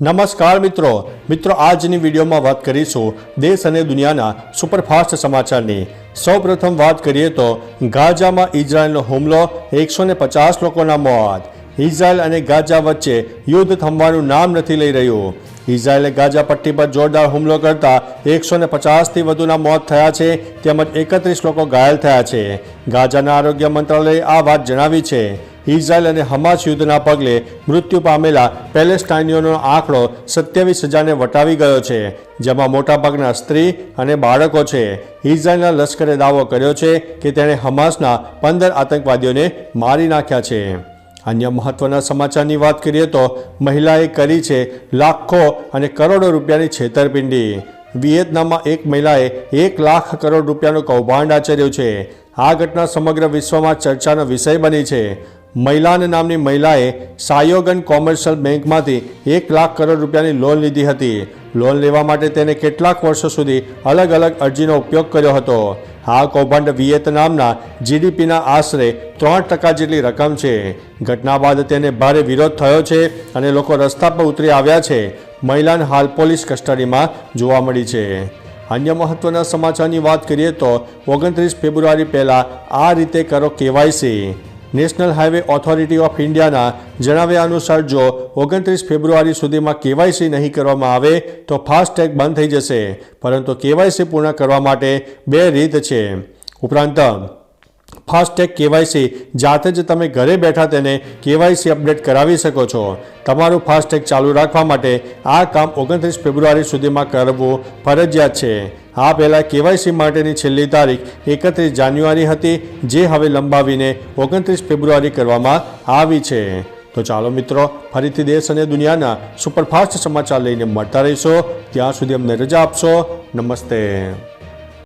નમસ્કાર મિત્રો. મિત્રો, આજની વિડીયોમાં વાત કરીશું દેશ અને દુનિયાના સુપરફાસ્ટ સમાચારની. સૌપ્રથમ વાત કરીએ તો ગાઝામાં ઇઝરાયલનો હુમલો, એકસો ને પચાસ લોકોના મોત. ઇઝરાયલ અને ગાઝા વચ્ચે યુદ્ધ થમવાનું નામ નથી લઈ રહ્યું. ઇઝરાયલે ગાઝા પટ્ટી પર જોરદાર હુમલો કરતા એકસો ને પચાસથી વધુના મોત થયા છે, તેમજ એકત્રીસ લોકો ઘાયલ થયા છે. ગાઝાના આરોગ્ય મંત્રાલયે આ વાત જણાવી છે. ઇઝરાયેલ અને હમાસ યુદ્ધના પગલે મૃત્યુ પામેલા પેલેસ્ટાઇનીઓનો આંકડો સત્યાવીસ હજારને વટાવી ગયો છે, જેમાં મોટાભાગના સ્ત્રી અને બાળકો છે. ઇઝરાયેલના લશ્કરે દાવો કર્યો છે કે તેણે હમાસના પંદર આતંકવાદીઓને મારી નાખ્યા છે. અન્ય મહત્વના સમાચારની વાત કરીએ તો મહિલાએ કરી છે લાખો અને કરોડો રૂપિયાની છેતરપિંડી. વિયેતનામમાં એક મહિલાએ એક લાખ કરોડ રૂપિયાનું કૌભાંડ આચર્યું છે. આ ઘટના સમગ્ર વિશ્વમાં ચર્ચાનો વિષય બની છે. મૈલાન નામની મહિલાએ સાયોગન કોમર્શિયલ બેંકમાંથી એક લાખ કરોડ રૂપિયાની લોન લીધી હતી. લોન લેવા માટે તેને કેટલાક વર્ષો સુધી અલગ અલગ અરજીનો ઉપયોગ કર્યો હતો. આ કૌભાંડ વિયેતનામના જીડીપીના આશરે ત્રણ ટકા જેટલી રકમ છે. ઘટના બાદ તેને ભારે વિરોધ થયો છે અને લોકો રસ્તા પર ઉતરી આવ્યા છે. મહિલાને હાલ પોલીસ કસ્ટડીમાં જોવા મળી છે. અન્ય મહત્વના સમાચારની વાત કરીએ તો ઓગણત્રીસ ફેબ્રુઆરી પહેલાં આ રીતે કરો KYC. National highway authority of ઇન્ડિયાના જણાવ્યા અનુસાર જો ઓગણત્રીસ ફેબ્રુઆરી સુધીમાં કેવાયસી નહીં કરવામાં આવે, તો ફાસ્ટેગ બંધ થઈ જશે. પરંતુ કેવાયસી પૂર્ણ કરવા માટે બે રીત છે. ઉપરાંત ફાસ્ટેગ કેવાયસી. જાતે જ તમે ઘરે બેઠા તેને કેવાયસી અપડેટ કરાવી શકો છો. તમારું ફાસ્ટેગ ચાલુ રાખવા માટે આ કામ ઓગણત્રીસ ફેબ્રુઆરી સુધીમાં કરવું ફરજિયાત છે. આ પહેલાં કેવાયસી માટેની છેલ્લી તારીખ એકત્રીસ જાન્યુઆરી હતી, જે હવે લંબાવીને ઓગણત્રીસ ફેબ્રુઆરી કરવામાં આવી છે. તો ચાલો મિત્રો, ફરીથી દેશ અને દુનિયાના સુપરફાસ્ટ સમાચાર લઈને મળતા રહીશો. ત્યાં સુધી અમને રજા આપશો. નમસ્તે.